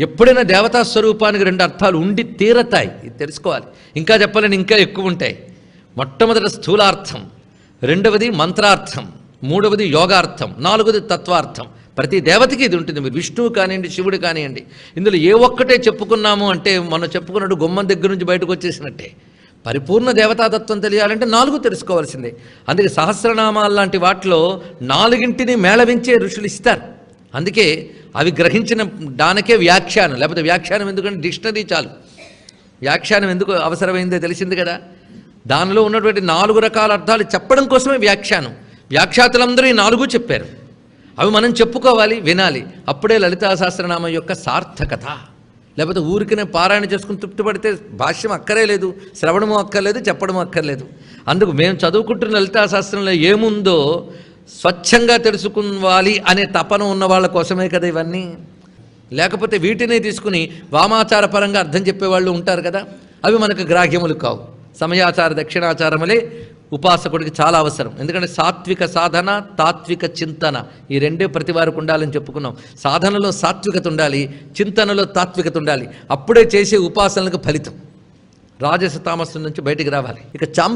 ఎప్పుడైనా దేవతా స్వరూపానికి రెండు అర్థాలు ఉండి తీరతాయి. ఇది తెలుసుకోవాలి. ఇంకా చెప్పాలని ఇంకా ఎక్కువ ఉంటాయి. మొట్టమొదటి స్థూలార్థం రెండవది మంత్రార్థం మూడవది యోగార్థం నాలుగవది తత్వార్థం. ప్రతి దేవతకి ఇది ఉంటుంది. మీరు విష్ణువు కానివ్వండి శివుడు కానివ్వండి ఇందులో ఏ ఒక్కటే చెప్పుకున్నాము అంటే మనం చెప్పుకున్నట్టు గుమ్మం దగ్గర నుంచి బయటకు వచ్చేసినట్టే. పరిపూర్ణ దేవతాతత్వం తెలియాలంటే నాలుగు తెలుసుకోవాల్సిందే. అందుకే సహస్రనామాలు లాంటి వాటిలో నాలుగింటిని మేళవించే ఋషులు ఇస్తారు. అందుకే అవి గ్రహించిన దానికే వ్యాఖ్యానం లేకపోతే వ్యాఖ్యానం ఎందుకంటే డిక్షనరీ చాలు. వ్యాఖ్యానం ఎందుకు అవసరమైందో తెలిసింది కదా? దానిలో ఉన్నటువంటి నాలుగు రకాల అర్థాలు చెప్పడం కోసమే వ్యాఖ్యానం. వ్యాఖ్యాతులందరూ ఈ నాలుగు చెప్పారు. అవి మనం చెప్పుకోవాలి వినాలి. అప్పుడే లలితా సహస్రనామం యొక్క సార్థకత. లేకపోతే ఊరికనే పారాయణ చేసుకుని తృప్తిపడితే భాష్యం అక్కరే లేదు శ్రవణము అక్కర్లేదు చెప్పడము అక్కర్లేదు. అందుకు మేము చదువుకుంటున్న లలితా శాస్త్రంలో ఏముందో స్వచ్ఛంగా తెలుసుకోవాలి అనే తపన ఉన్న వాళ్ళ కోసమే కదా ఇవన్నీ. లేకపోతే వీటినే తీసుకుని వామాచార పరంగా అర్థం చెప్పేవాళ్ళు ఉంటారు కదా. అవి మనకు గ్రాహ్యములు కావు. సమయాచార దక్షిణాచారములే ఉపాసకుడికి చాలా అవసరం. ఎందుకంటే సాత్విక సాధన తాత్విక చింతన ఈ రెండే ప్రతి వారికి ఉండాలని చెప్పుకున్నాం. సాధనలో సాత్వికత ఉండాలి చింతనలో తాత్వికత ఉండాలి. అప్పుడే చేసే ఉపాసనలకు ఫలితం. రాజస తామస్సు నుంచి బయటికి రావాలి. ఇక చాం